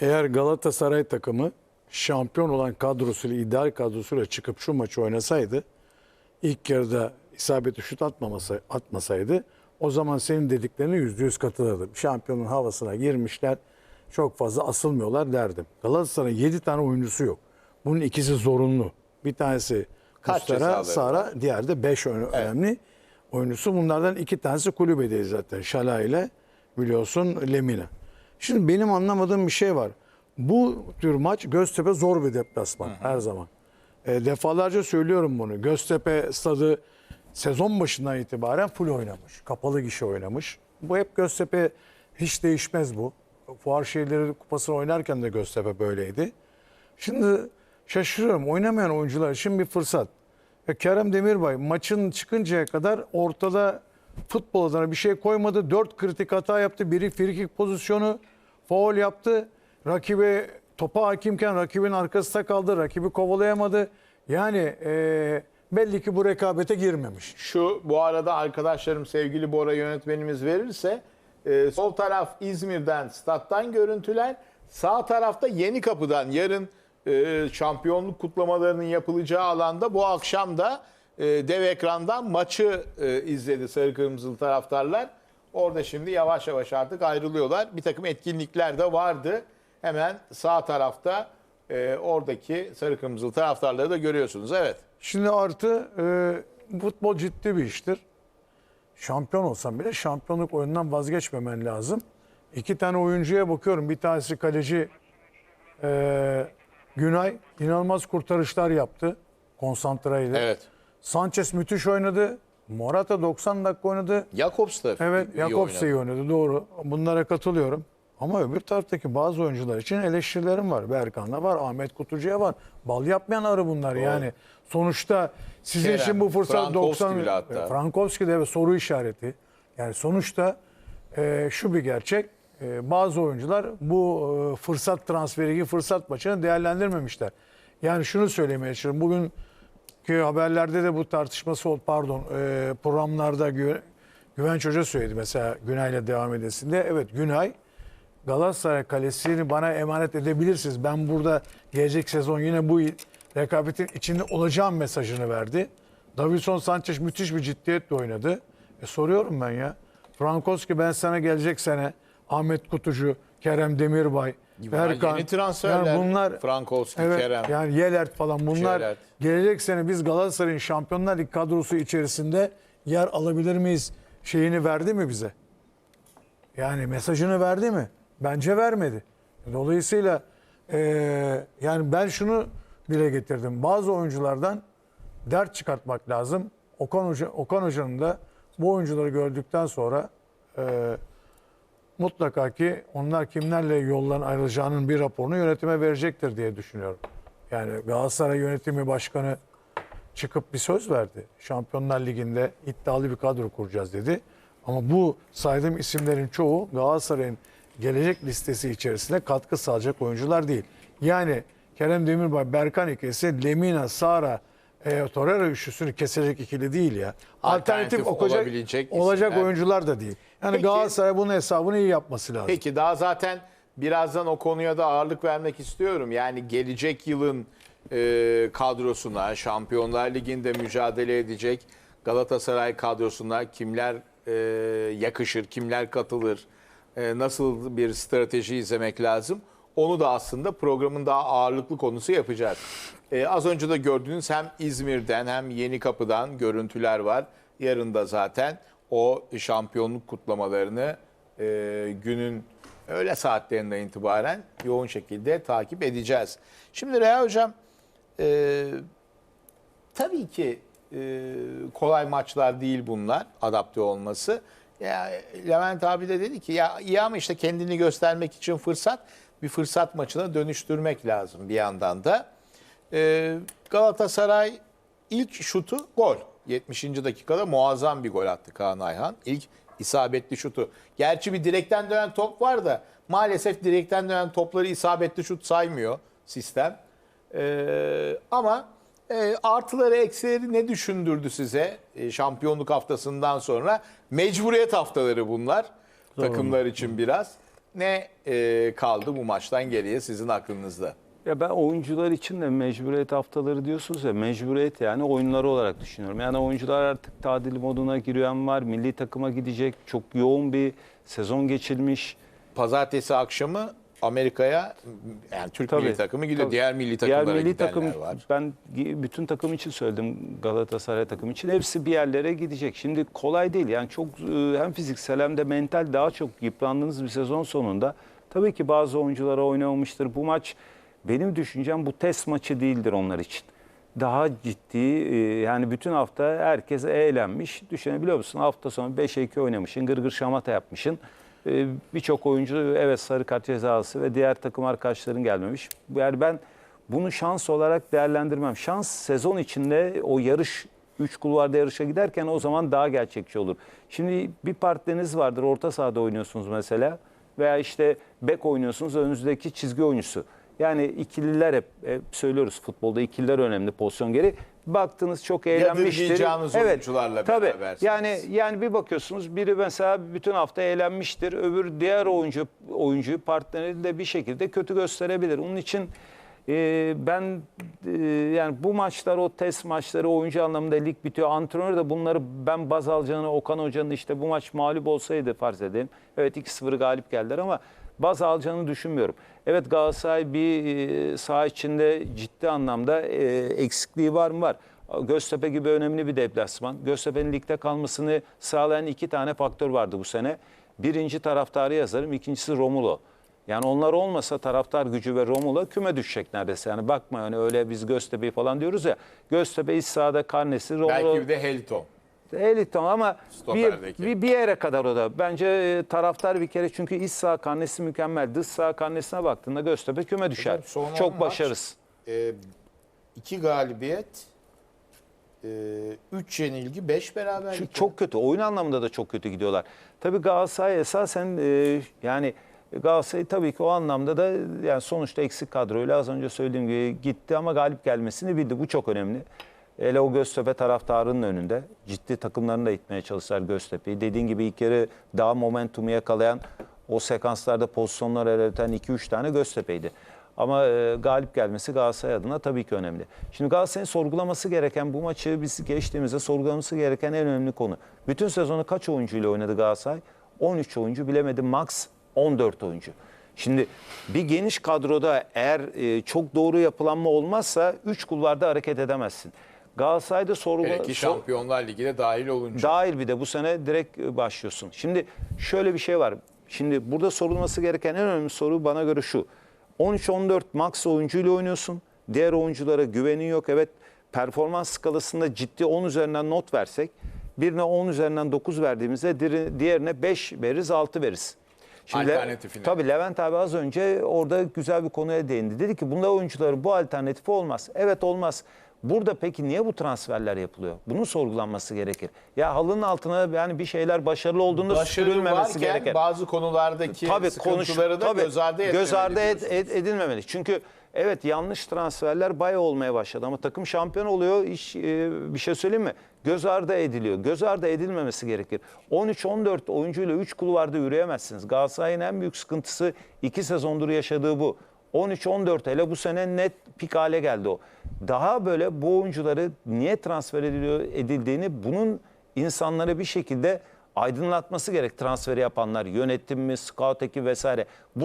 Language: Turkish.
Eğer Galatasaray takımı şampiyon olan kadrosuyla, ideal kadrosuyla çıkıp şu maçı oynasaydı, ilk yarıda isabetli şut atmaması, atmasaydı, o zaman senin dediklerine yüzde yüz katılırdım. Şampiyonun havasına girmişler, çok fazla asılmıyorlar derdim. Galatasaray'ın 7 tane oyuncusu yok. Bunun ikisi zorunlu. Bir tanesi cezaları Sara, diğer de 5 önemli oyuncusu. Bunlardan iki tanesi kulübedeyiz zaten. Şala ile biliyorsun Lemina. Şimdi benim anlamadığım bir şey var. Bu tür maç Göztepe zor bir deplasman her zaman. E, defalarca söylüyorum bunu. Göztepe stadı sezon başından itibaren full oynamış. Kapalı gişe oynamış. Bu hep Göztepe hiç değişmez bu. Fuar Şehirleri Kupası'nı oynarken de Göztepe böyleydi. Şimdi şaşırıyorum. Oynamayan oyuncular için bir fırsat. Ya Kerem Demirbay maçın çıkıncaya kadar ortada futbol adına bir şey koymadı. Dört kritik hata yaptı. Biri frikik pozisyonu, faul yaptı. Rakibe topa hakimken rakibin arkasında kaldı. Rakibi kovalayamadı. Yani eee, belli ki bu rekabete girmemiş. Şu bu arada arkadaşlarım sevgili Bora yönetmenimiz verirse e, sol taraf İzmir'den stat'tan görüntüler sağ tarafta Yeni Kapı'dan yarın e, şampiyonluk kutlamalarının yapılacağı alanda bu akşam da e, dev ekrandan maçı e, izledi sarı kırmızılı taraftarlar. Orada şimdi yavaş yavaş artık ayrılıyorlar. Bir takım etkinlikler de vardı. Hemen sağ tarafta e, oradaki sarı kırmızılı taraftarları da görüyorsunuz. Evet. Şimdi artı e, futbol ciddi bir iştir. Şampiyon olsan bile şampiyonluk oyundan vazgeçmemen lazım. İki tane oyuncuya bakıyorum. Bir tanesi kaleci e, Günay inanılmaz kurtarışlar yaptı. Konsantreydi. Evet. Sanchez müthiş oynadı. Morata 90 dakika oynadı. Jakobs da Evet iyi Jakobs oynadı. iyi oynadı doğru. Bunlara katılıyorum. Ama öbür taraftaki bazı oyuncular için eleştirilerim var. Berkan'la var, Ahmet Kutucu'ya var. Bal yapmayan arı bunlar yani. Sonuçta sizin Kerem, için bu fırsat Frankowski 90 bile hatta. Frankowski de evet, soru işareti. Yani sonuçta e, şu bir gerçek. E, bazı oyuncular bu e, fırsat transferi gibi fırsat maçını değerlendirmemişler. Yani şunu söylemeye çalışıyorum. Bugün ki haberlerde de bu tartışması oldu pardon e, programlarda Gü- Güvenç Hoca söyledi mesela Günay'la devam edesinde. Evet Günay Galatasaray kalesini bana emanet edebilirsiniz. Ben burada gelecek sezon yine bu rekabetin içinde olacağım mesajını verdi. Davinson Sanchez müthiş bir ciddiyetle oynadı. E soruyorum ben ya. Frankowski ben sana gelecek sene Ahmet Kutucu, Kerem Demirbay, Berkan. Yeni transferler. Yani bunlar Frankowski, Evet, Kerem. yani Yelert falan bunlar Yelert. gelecek sene biz Galatasaray'ın Şampiyonlar Ligi kadrosu içerisinde yer alabilir miyiz şeyini verdi mi bize? Yani mesajını verdi mi? Bence vermedi. Dolayısıyla eee, yani ben şunu dile getirdim. Bazı oyunculardan dert çıkartmak lazım. Okan, Hoca, Okan Hoca'nın da bu oyuncuları gördükten sonra eee, mutlaka ki onlar kimlerle yoldan ayrılacağının bir raporunu yönetime verecektir diye düşünüyorum. Yani Galatasaray yönetimi başkanı çıkıp bir söz verdi. Şampiyonlar Ligi'nde iddialı bir kadro kuracağız dedi. Ama bu saydığım isimlerin çoğu Galatasaray'ın gelecek listesi içerisinde katkı sağlayacak oyuncular değil. Yani Kerem Demirbay, Berkan ikilisi, Lemina, Sara, e, Torreira üçlüsünü kesecek ikili değil ya. Alternatif, Alternatif olabilecek olacak isimler. oyuncular da değil. Yani Peki- Galatasaray bunun hesabını iyi yapması lazım. Peki daha zaten birazdan o konuya da ağırlık vermek istiyorum. Yani gelecek yılın e, kadrosuna, Şampiyonlar Ligi'nde mücadele edecek Galatasaray kadrosuna kimler e, yakışır, kimler katılır, e, nasıl bir strateji izlemek lazım. Onu da aslında programın daha ağırlıklı konusu yapacağız. E, az önce de gördüğünüz hem İzmir'den hem Yeni Kapı'dan görüntüler var. Yarın da zaten o şampiyonluk kutlamalarını e, günün öğle saatlerinden itibaren yoğun şekilde takip edeceğiz. Şimdi Reha Hocam e, tabii ki e, kolay maçlar değil bunlar adapte olması. Ya Levent abi de dedi ki ya iyi ama işte kendini göstermek için fırsat bir fırsat maçına dönüştürmek lazım bir yandan da. E, Galatasaray ilk şutu gol. 70. dakikada muazzam bir gol attı Kaan Ayhan. İlk isabetli şutu. Gerçi bir direkten dönen top var da maalesef direkten dönen topları isabetli şut saymıyor sistem. Ee, ama e, artıları eksileri ne düşündürdü size e, şampiyonluk haftasından sonra? Mecburiyet haftaları bunlar takımlar için biraz. Ne e, kaldı bu maçtan geriye sizin aklınızda? Ya ben oyuncular için de mecburiyet haftaları diyorsunuz ya mecburiyet yani oyunları olarak düşünüyorum. Yani oyuncular artık tadil moduna giriyen var. Milli takıma gidecek. Çok yoğun bir sezon geçirmiş. Pazartesi akşamı Amerika'ya yani Türk Tabii, milli takımı gidiyor. tabii. Diğer milli Diğer takımlara milli gidenler takım var. ben bütün takım için söyledim Galatasaray takım için hepsi bir yerlere gidecek. Şimdi kolay değil yani çok e, hem fiziksel hem de mental daha çok yıprandığınız bir sezon sonunda tabii ki bazı oyunculara oynamamıştır. Bu maç benim düşüncem bu test maçı değildir onlar için. Daha ciddi e, yani bütün hafta herkes eğlenmiş. Düşünebiliyor musun? Hafta sonu 5'e 2 oynamışsın, gırgır şamata yapmışsın. Ee, Birçok oyuncu evet sarı kart cezası ve diğer takım arkadaşların gelmemiş. Yani ben bunu şans olarak değerlendirmem. Şans sezon içinde o yarış 3 kulvarda yarışa giderken o zaman daha gerçekçi olur. Şimdi bir partneriniz vardır orta sahada oynuyorsunuz mesela veya işte bek oynuyorsunuz önünüzdeki çizgi oyuncusu. Yani ikililer hep, hep söylüyoruz futbolda ikililer önemli pozisyon geri. Baktınız çok eğlenmiştir. Yadırgayacağınız oyuncularla tabii. berabersiniz. Yani yani bir bakıyorsunuz biri mesela bütün hafta eğlenmiştir. Öbür diğer oyuncu oyuncuyu partneri de bir şekilde kötü gösterebilir. Onun için e, ben e, yani bu maçlar o test maçları oyuncu anlamında lig bitiyor. Antrenör de bunları ben baz alacağını Okan Hoca'nın işte bu maç mağlup olsaydı farz edelim. Evet 2-0 galip geldiler ama baz alacağını düşünmüyorum. Evet Galatasaray bir e, saha içinde ciddi anlamda e, eksikliği var mı? Var. Göztepe gibi önemli bir deplasman. Göztepe'nin ligde kalmasını sağlayan iki tane faktör vardı bu sene. Birinci taraftarı yazarım, ikincisi Romulo. Yani onlar olmasa taraftar gücü ve Romulo küme düşecek neredeyse. Yani bakma yani öyle biz Göztepe'yi falan diyoruz ya. Göztepe iç sahada karnesi Romulo. Belki bir de Heliton. Eliton ama bir, bir, bir yere kadar o da. Bence e, taraftar bir kere çünkü iç saha karnesi mükemmel. Dış saha karnesine baktığında Göztepe küme düşer. Hocam, son on Çok maç- başarısız. E, iki galibiyet, e, üç yenilgi, beş beraberlik. Çünkü çok kötü. Oyun anlamında da çok kötü gidiyorlar. Tabii Galatasaray esasen e, yani Galatasaray tabii ki o anlamda da yani sonuçta eksik kadroyla az önce söylediğim gibi gitti ama galip gelmesini bildi. Bu çok önemli. Hele o Göztepe taraftarının önünde. Ciddi takımlarını da itmeye çalıştılar Göztepe'yi. Dediğin gibi ilk yarı daha momentumu yakalayan o sekanslarda pozisyonlar elde eden 2-3 tane Göztepe'ydi. Ama e, galip gelmesi Galatasaray adına tabii ki önemli. Şimdi Galatasaray'ın sorgulaması gereken bu maçı biz geçtiğimizde sorgulaması gereken en önemli konu. Bütün sezonu kaç oyuncuyla oynadı Galatasaray? 13 oyuncu bilemedi max 14 oyuncu. Şimdi bir geniş kadroda eğer e, çok doğru yapılanma olmazsa 3 kulvarda hareket edemezsin. Galatasaray'da sorgula... Hele ki Şampiyonlar Ligi'ne dahil olunca. Dahil bir de bu sene direkt e, başlıyorsun. Şimdi şöyle bir şey var. Şimdi burada sorulması gereken en önemli soru bana göre şu. 13-14 max oyuncuyla oynuyorsun. Diğer oyunculara güvenin yok. Evet performans skalasında ciddi 10 üzerinden not versek birine 10 üzerinden 9 verdiğimizde diğerine 5 veririz 6 veririz. Le- Alternatifine. Tabii Levent abi az önce orada güzel bir konuya değindi. Dedi ki bunda oyuncuların bu alternatifi olmaz. Evet olmaz. Burada peki niye bu transferler yapılıyor? Bunun sorgulanması gerekir. Ya halının altına yani bir şeyler başarılı olduğunda Başarı sürülmemesi varken gerekir. bazı konulardaki Tabii sıkıntıları konuş, da tabii, göz ardı göz ardı ed- ed- edilmemeli. Çünkü evet yanlış transferler bayağı olmaya başladı ama takım şampiyon oluyor. İş, e, bir şey söyleyeyim mi? Göz ardı ediliyor. Göz ardı edilmemesi gerekir. 13-14 oyuncuyla 3 kulvarda yürüyemezsiniz. Galatasaray'ın en büyük sıkıntısı 2 sezondur yaşadığı bu. 13-14 hele bu sene net pik hale geldi o. Daha böyle bu oyuncuları niye transfer ediliyor edildiğini bunun insanlara bir şekilde aydınlatması gerek transferi yapanlar, yönetim mi, scout ekibi vesaire. Bu